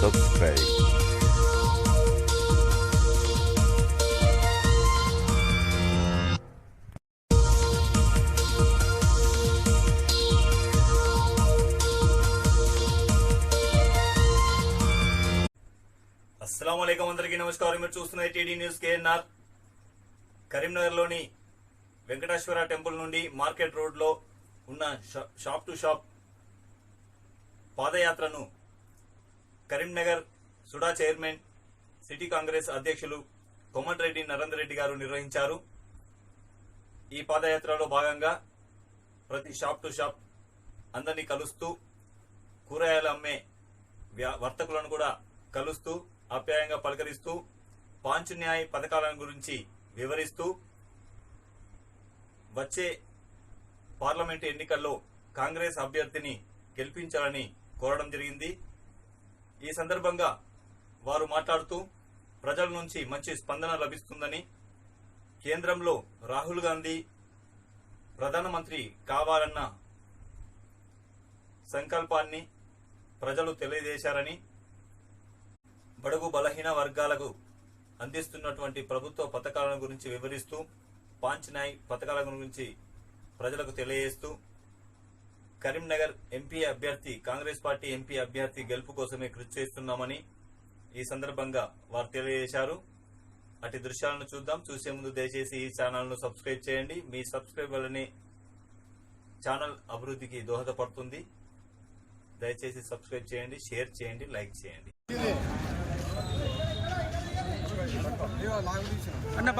subscribe. అస్సలం అయికం అందరికీ నమస్కారం మీరు చూస్తున్న టీడీ న్యూస్ కేఎన్ఆర్ కరీంనగర్లోని వెంకటేశ్వర టెంపుల్ నుండి మార్కెట్ రోడ్లో ఉన్న షాప్ టు షాప్ పాదయాత్రను Karimnagar SUDA chairman city Congress అధ్యక్షులు కొమ్మటిరెడ్డి నరేందర్ రెడ్డి గారు నిర్వహించారు. ఈ పాదయాత్రలో భాగంగా ప్రతి షాప్ టు షాప్ అందరినీ కలుస్తూ కూరగాయలు అమ్మే వ్యా- వర్తకులను కూడా కలుస్తూ ఆప్యాయంగా పలకరిస్తూ పాంచున్యాయ పథకాల గురించి వివరిస్తూ వచ్చే పార్లమెంటు ఎన్నికల్లో కాంగ్రెస్ అభ్యర్థిని గెలిపించాలని కోరడం జరిగింది. ఈ సందర్భంగా వారు మాట్లాడుతూ ప్రజల నుంచి మంచి స్పందన లభిస్తుందని కేంద్రంలో రాహుల్ గాంధీ ప్రధానమంత్రి కావాలన్న సంకల్పాన్ని ప్రజలు తెలియజేశారని బడుగు బలహీన వర్గాలకు అందిస్తున్నటువంటి ప్రభుత్వ పథకాల గురించి వివరిస్తూ పాంచనాయ్ పథకాల గురించి ప్రజలకు తెలియజేస్తూ కరీంనగర్ ఎంపీ అభ్యర్థి కాంగ్రెస్ పార్టీ ఎంపీ అభ్యర్థి గెలుపు కోసమే కృషి చేస్తున్నామని ఈ సందర్భంగా వారు తెలియజేశారు. అటు దృశ్యాలను చూద్దాం. చూసే ముందు దయచేసి ఈ ఛానల్ను సబ్స్క్రైబ్ చేయండి. మీ సబ్స్క్రైబ్ వల్లనే ఛానల్ అభివృద్ధికి దోహదపడుతుంది. దయచేసి సబ్స్క్రైబ్ చేయండి షేర్ చేయండి లైక్ చేయండి. అన్న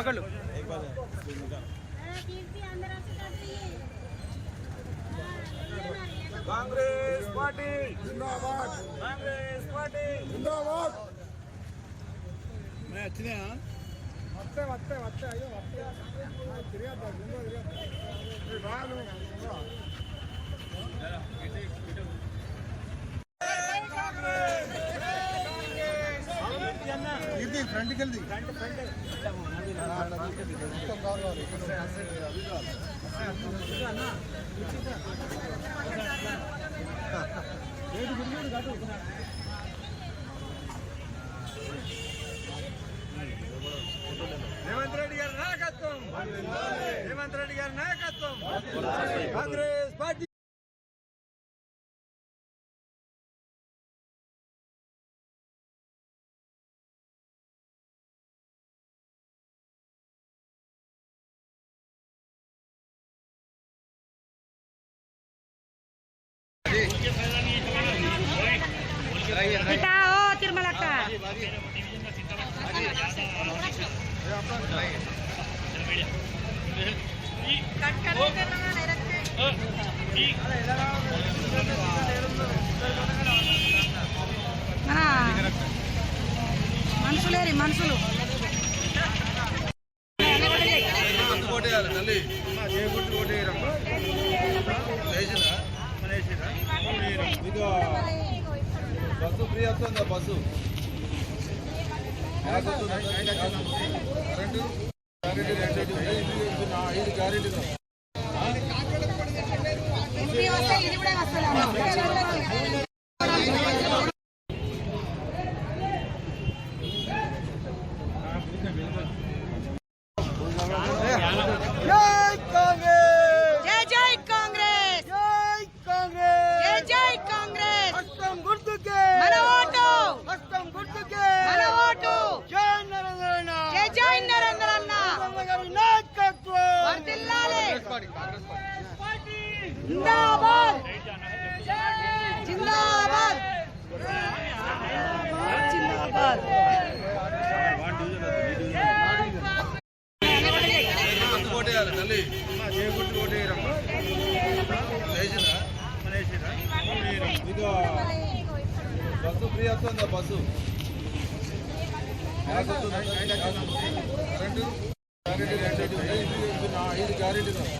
కాంగ్రెస్ పార్టీ. జిందాబాద్ కాంగ్రెస్ పార్టీ. జిందాబాద్ వచ్చినా వస్తే వస్తే వస్తే అయ్యో వస్తే. తిరిగద్దా గుండె తిరిగద్దా రాను ఇది ఫ్రంట్కి వెళ్ళి రేవంత్ రెడ్డి గారి నాయకత్వం. రేవంత్ రెడ్డి గారి నాయకత్వం. కాంగ్రెస్. పార్టీ ఇటా ఓ తిరుమలక్క మన మనుషులేరి మనుషులు బస్సు ఫ్రీ వస్తుందా బస్సు? కరెంటు ఐదు గ్యారెంటీ ఇది కూడా వస్తుంది జిందాబాద్! జిందాబాద్! జిందాబాద్! బస్సు ఫ్రీ వస్తుందా బస్సు కరెంటు గ్యారెంటీ ఐదు గ్యారెంటీ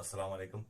السلام عليكم.